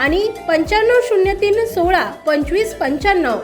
आणि पंच्याण्णव शून्य तीन सोळा पंचवीस पंच्याण्णव.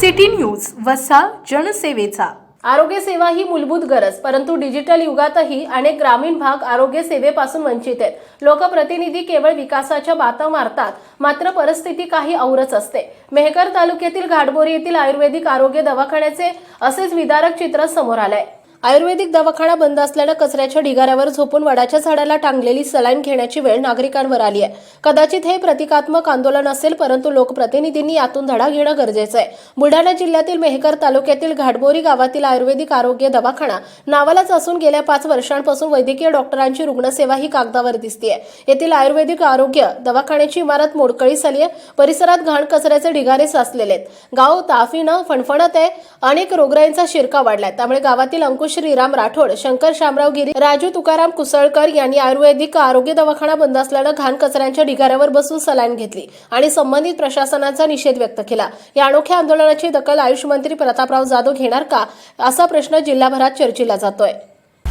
सिटी न्यूज वसा जनसेवेचा. आरोग्य सेवा ही मूलभूत गरज परंतु डिजिटल युगातही अनेक ग्रामीण भाग आरोग्य सेवेपासून वंचित आहेत. लोकप्रतिनिधी केवळ विकासाच्या बाता मारतात मात्र परिस्थिती काही औरच असते. मेहकर तालुक्यातील घाटबोरी येथील आयुर्वेदिक आरोग्य दवाखान्याचे असेच विदारक चित्र समोर आलंय. आयुर्वेदिक दवाखाना बंद असल्यानं कचऱ्याच्या ढिगाऱ्यावर झोपून वडाच्या झाडाला टांगलेली सलाईन घेण्याची वेळ नागरिकांवर आली आहे. कदाचित हे प्रतिकात्मक आंदोलन असेल परंतु लोकप्रतिनिधींनी यातून धडा घेणं गरजेचं आहे. बुलढाणा जिल्ह्यातील मेहकर तालुक्यातील घाटबोरी गावातील आयुर्वेदिक आरोग्य दवाखाना नावालाच असून गेल्या पाच वर्षांपासून वैद्यकीय डॉक्टरांची रुग्णसेवा ही कागदावर दिसतीये. येथील आयुर्वेदिक आरोग्य दवाखान्याची इमारत मोडकळीस आली आहे. परिसरात घाण कचऱ्याचे ढिगारे साचलेले आहेत. गाव ताफीनं फणफणत आहे. अनेक रोगराईंचा शिरका वाढलाय. त्यामुळे गावातील अंकुश श्रीराम राठोड शंकर शामराव गिरी राजू तुकाराम कुसळकर यांनी आयुर्वेदिक आरोग्य दवाखाना बंद असल्यानं घाण कचऱ्यांच्या ढिगाऱ्यावर बसून सलाईन घेतली आणि संबंधित प्रशासनाचा निषेध व्यक्त केला. या अनोख्या आंदोलनाची दखल आयुष मंत्री प्रतापराव जाधव घेणार का असा प्रश्न जिल्हाभरात चर्चेला जातोय.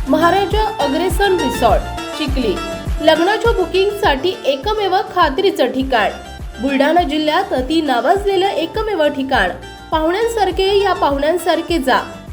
महाराजा अग्रेसन रिसॉर्ट चिखली. लग्नाच्या बुकिंगसाठी एकमेव खात्रीचं ठिकाण. बुलढाणा जिल्ह्यात अति नावाजलेलं एकमेव ठिकाण. पाहुण्यांसारखे या पाहुण्यांसारखे जा.